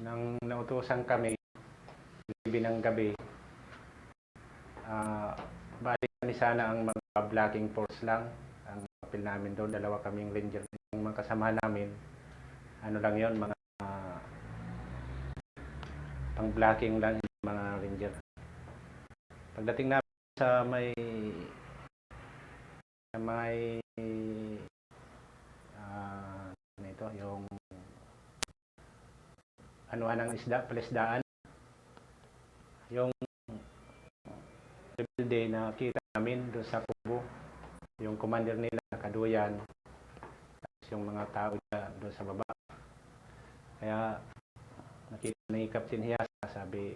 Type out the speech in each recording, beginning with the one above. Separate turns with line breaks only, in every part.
nang nautusan kami ng gabi ah bali kami sana ang mga blocking force lang. Ang papel namin doon dalawa kaming ranger. Yung mga kasama namin ano lang yon mga ah, pang blocking lang mga ranger. Pagdating namin sa may sa may ano ito yung anuhan ng isda, palisdaan. Yung day na kita namin doon sa Kubo. Yung commander nila nakaduyan. Tapos yung mga tao na doon sa baba. Kaya nakita ni Captain Hiyasa, sabi,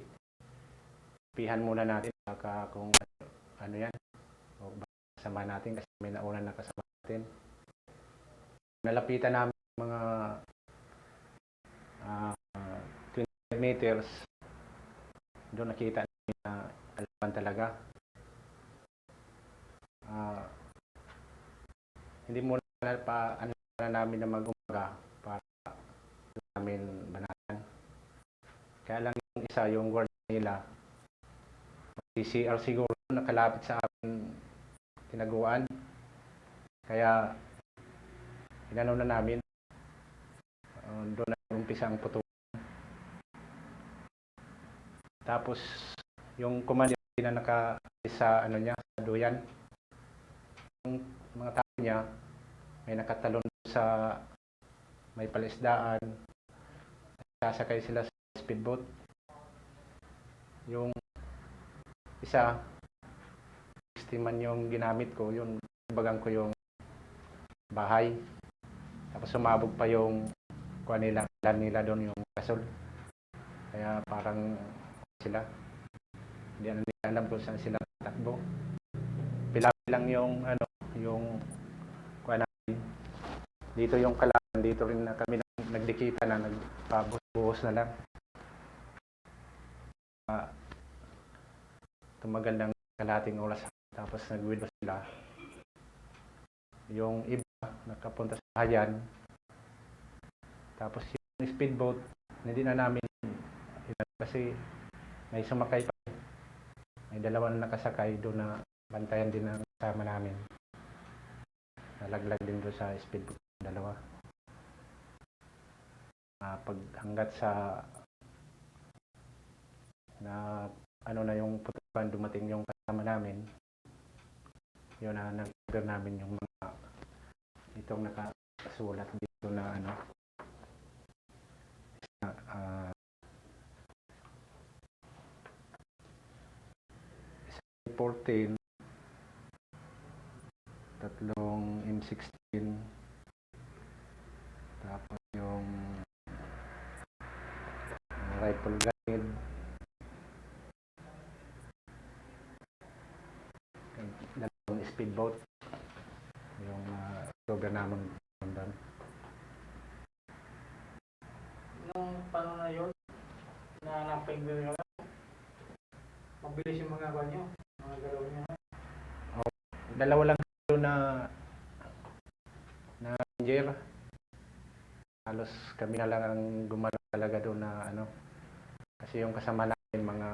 pihan muna natin baka kung ano, yan. O kasama natin kasi may nauna na kasama natin. Nalapitan namin mga 25 meters. Doon nakita namin na kalaban talaga. Ah, hindi muna pa ano na namin na mag-umaga para namin banatan kaya lang yung isa yung guard nila. CCR siguro nakalapit sa amin tinaguan. Kaya inano na namin. Ah, doon na umpisa ang puto tapos yung commander na naka sa ano niya sa duyan yung mga tao niya may nakatalon sa may palisdaan sasakay sila sa speedboat. Yung isa 60 man yung ginamit ko yun bagang ko yung bahay. Tapos sumabog pa yung kuha nila nila doon yung gasol kaya parang sila. Hindi na nila alam kung saan sila takbo pila lang yung ano yung kuha namin dito yung kalaban dito rin na kami nag- nagdikita na nagpabuhos na lang. Ah, tumagal ng kalating oras tapos nag-withdraw sila. Yung iba nakapunta sa hayan tapos yung speedboat hindi na namin kasi may sumakay pa. May dalawa na nakasakay doon na bantayan din ang kasama namin. Nalaglag din doon sa speedboat ng dalawa. Ah, pag hanggat sa na ano na yung putukan dumating yung kasama namin yun na nag-order namin yung mga itong nakasulat dito na ano 14 tatlong M16 tapos yung rifle grenade dalawang speedboat yung uh, program namin doon.
Nung paano na yun, na napag-galaw mabilis yung mga kwan galaw nyo.
dalawa lang doon na na ranger halos kami na lang ang gumalaw talaga doon na ano kasi yung kasama namin mga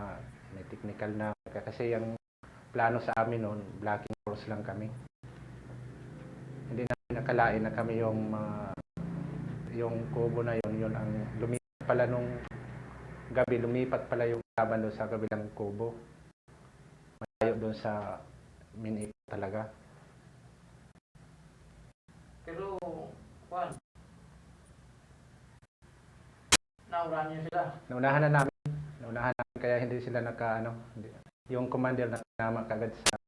may technical na kasi yung plano sa amin noon blocking force lang kami hindi namin nakalain na kami yung mga yung kubo na yun yun ang lumipat pala nung gabi lumipat pala yung laban doon sa kabilang kubo doon sa main talaga
Pero, kwan, naurahan nyo sila.
Naunahan na namin. Naunahan namin kaya hindi sila naka ano, hindi, yung commander na nama kagad sa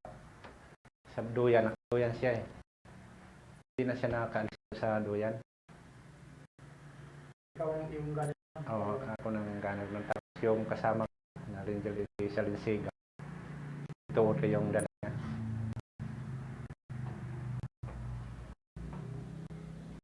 sa duyan, nakaduyan siya eh. Hindi na siya nakaalis sa duyan.
Ikaw ang yung galit.
Oo, ako nang ganag tapos yung kasama na Ranger si Salinsiga. Ito yung dala